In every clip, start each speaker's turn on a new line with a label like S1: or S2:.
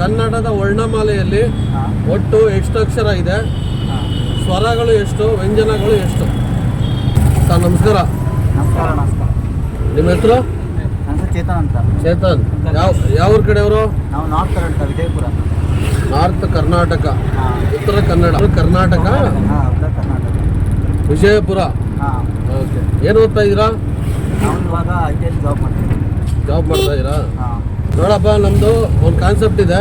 S1: ಕನ್ನಡದ ವರ್ಣಮಾಲೆಯಲ್ಲಿ ಒಟ್ಟು ಎಷ್ಟು ಅಕ್ಷರ ಇದೆ? ಸ್ವರಗಳು ಎಷ್ಟು? ವ್ಯಂಜನಗಳು ಎಷ್ಟು? ಸರ್ ನಮಸ್ಕಾರ.
S2: ನಮಸ್ಕಾರ ನಮಸ್ಕಾರ.
S1: ನಿಮ್ಮ ಹೆಸರು?
S2: ಚೇತನ್ ಅಂತ.
S1: ಚೇತನ್. ಯಾವ ಯಾವ ಊರ್ ಕಡೆಯವರು?
S2: ನಾವು ನಾರ್ತ್ ಕರ್ನಾಟಕ ವಿಜಯಪುರ.
S1: ನಾರ್ತ್ ಕರ್ನಾಟಕ. ಉತ್ತರ ಕನ್ನಡ. ಕರ್ನಾಟಕ?
S2: ಹಾಂ ಉತ್ತರ ಕರ್ನಾಟಕ.
S1: ವಿಜಯಪುರ? ಓಕೆ. ಏನು ಓದ್ತಾ ಇದ್ದೀರಾ?
S2: ನಾವು ಇವಾಗ ಐ ಟಿ ಜಾಬ್ ಮಾಡ್ತೀವಿ
S1: ಜಾಬ್ ಮಾಡ್ತಾ ಇದ್ದೀರಾ?
S2: ಹಾಂ.
S1: ನೋಡಪ್ಪ ನಮ್ಮದು ಒಂದು ಕಾನ್ಸೆಪ್ಟ್ ಇದೆ.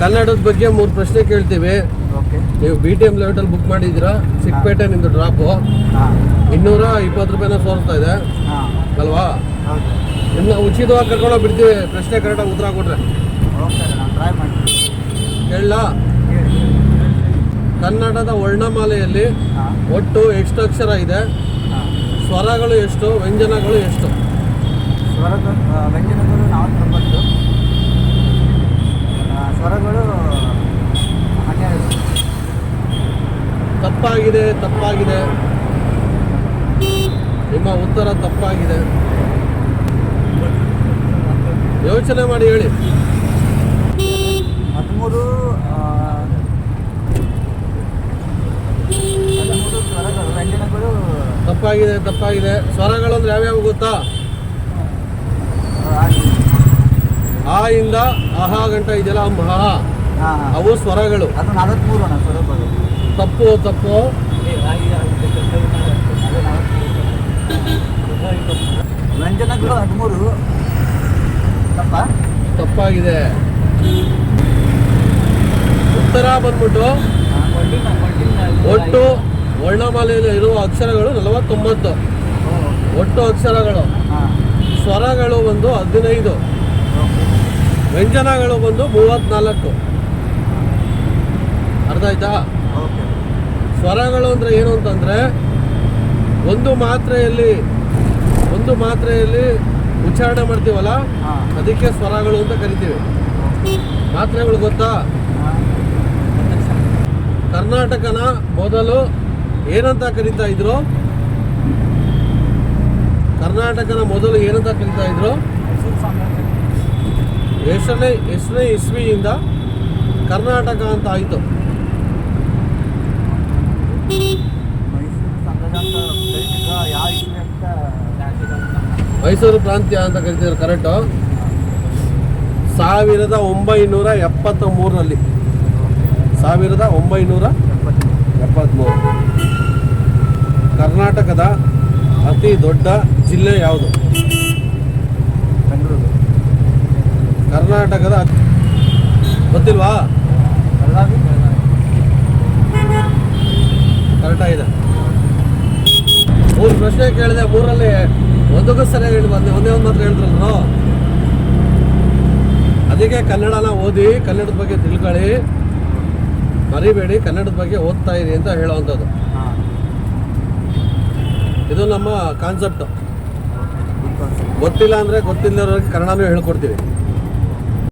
S1: ಕನ್ನಡದ ಬಗ್ಗೆ ಮೂರು ಪ್ರಶ್ನೆ ಕೇಳ್ತೀವಿ. ನೀವು ಬಿ ಟಿ ಎಂ ಲೆವೆಟಲ್ಲಿ ಬುಕ್ ಮಾಡಿದ್ದೀರಾ? ಸಿಕ್ಪೇಟೆ ನಿಮ್ಮದು ಡ್ರಾಪು ಇನ್ನೂರ ಇಪ್ಪತ್ತು ರೂಪಾಯಿನ ಸೋರಿಸ್ತಾ ಇದೆ. ಅಲ್ವಾ? ನಿಮ್ಮ ಉಚಿತವಾಗಿ ಕರ್ಕೊಂಡು ಬಿಡ್ತೀವಿ ಪ್ರಶ್ನೆ ಕರೆಕ್ಟಾಗಿ ಉತ್ತರ ಕೊಟ್ರೆ. ಹೇಳ ಕನ್ನಡದ ವರ್ಣಮಾಲೆಯಲ್ಲಿ ಒಟ್ಟು ಎಷ್ಟು ಅಕ್ಷರ ಇದೆ? ಸ್ವರಗಳು ಎಷ್ಟು? ವ್ಯಂಜನಗಳು ಎಷ್ಟು?
S2: ಸ್ವರಗಳು ವ್ಯಂಜನಗಳು ನಲವತ್ತೊಂಬತ್ತು ಸ್ವರಗಳು ಹನ್ನೆರಡು.
S1: ತಪ್ಪಾಗಿದೆ ತಪ್ಪಾಗಿದೆ. ನಿಮ್ಮ ಉತ್ತರ ತಪ್ಪಾಗಿದೆ. ಯೋಚನೆ ಮಾಡಿ ಹೇಳಿ.
S2: ಹದಿಮೂರು ಹದಿಮೂರು ಸ್ವರಗಳು ವ್ಯಂಜನಗಳು.
S1: ತಪ್ಪಾಗಿದೆ ತಪ್ಪಾಗಿದೆ. ಸ್ವರಗಳು ಅಂದ್ರೆ ಯಾವ್ಯಾವ ಗೊತ್ತಾ
S2: ಆ,
S1: ಆ ಇಂದ ಅಹಾ ಗಂಟ ಇದೆಯಲ್ಲ ಅಮ್ ಹಾ
S2: ಹಾಂ. ಹಾಂ
S1: ಅವು ಸ್ವರಗಳು. ತಪ್ಪು ತಪ್ಪು.
S2: ವ್ಯಂಜನಗಳು ಹದಿಮೂರು. ತಪ್ಪ?
S1: ತಪ್ಪಾಗಿದೆ. ಉತ್ತರ ಬಂದ್ಬಿಟ್ಟು ಒಟ್ಟು ವರ್ಣಮಾಲೆಯಲ್ಲಿ ಇರುವ ಅಕ್ಷರಗಳು ನಲವತ್ತೊಂಬತ್ತು. ಒಟ್ಟು ಅಕ್ಷರಗಳು. ಸ್ವರಗಳು ಒಂದು ಹದಿನೈದು. ವ್ಯಂಜನಗಳು ಬಂದು ಮೂವತ್ನಾಲ್ಕು. ಅರ್ಥ ಆಯ್ತಾ? ಸ್ವರಗಳು ಅಂದ್ರೆ ಏನು ಅಂತಂದ್ರೆ ಒಂದು ಮಾತ್ರೆಯಲ್ಲಿ ಒಂದು ಮಾತ್ರೆಯಲ್ಲಿ ಉಚ್ಚಾರಣೆ ಮಾಡ್ತೀವಲ್ಲ ಅದಕ್ಕೆ ಸ್ವರಗಳು ಅಂತ ಕರಿತೀವಿ. ಮಾತ್ರೆಗಳು ಗೊತ್ತಾ? ಕರ್ನಾಟಕನ ಮೊದಲು ಏನಂತ ಕರಿತಾ ಇದ್ರು? ಕರ್ನಾಟಕನ ಮೊದಲು ಏನಂತ ಕರಿತಾ ಇದ್ರು? ಎಷ್ಟನೇ ಎಷ್ಟನೇ ಇಸ್ವಿಯಿಂದ ಕರ್ನಾಟಕ ಅಂತ ಆಯಿತು.
S2: ಮೈಸೂರು
S1: ಪ್ರಾಂತ್ಯ ಅಂತ ಕರಿತಿದ್ರು ಕರೆಕ್ಟು ಸಾವಿರದ ಒಂಬೈನೂರ ಎಪ್ಪತ್ತ ಮೂರರಲ್ಲಿ ಸಾವಿರದ ಒಂಬೈನೂರ
S2: ಎಪ್ಪತ್ತು
S1: ಎಪ್ಪತ್ತ್ಮೂರು. ಕರ್ನಾಟಕದ ಅತಿ ದೊಡ್ಡ ಜಿಲ್ಲೆ ಯಾವುದು? ಕರ್ನಾಟಕದ ಗೊತ್ತಿಲ್ವಾ? ಕರೆಕ್ಟಾಗಿದೆ ಮೂರು ಪ್ರಶ್ನೆ ಕೇಳಿದೆ ಮೂರಲ್ಲಿ ಒಂದಕ್ಕೂ ಸರಿಯಾಗಿ ಹೇಳಿ ಬಂದೆ ಒಂದೇ ಒಂದು ಮಾತ್ರ ಹೇಳಿದ್ರಲ್ಲ ಅದಕ್ಕೆ ಕನ್ನಡನ ಓದಿ ಕನ್ನಡದ ಬಗ್ಗೆ ತಿಳ್ಕೊಳ್ಳಿ. ಮರಿಬೇಡಿ ಕನ್ನಡದ ಬಗ್ಗೆ ಓದ್ತಾ ಇರಿ ಅಂತ ಹೇಳೋವಂಥದ್ದು. ಇದು ನಮ್ಮ ಕಾನ್ಸೆಪ್ಟ್ ಗೊತ್ತಿಲ್ಲ ಅಂದರೆ ಗೊತ್ತಿಲ್ಲದವ್ರಿಗೆ ಕನ್ನಡನೂ ಹೇಳ್ಕೊಡ್ತೀವಿ.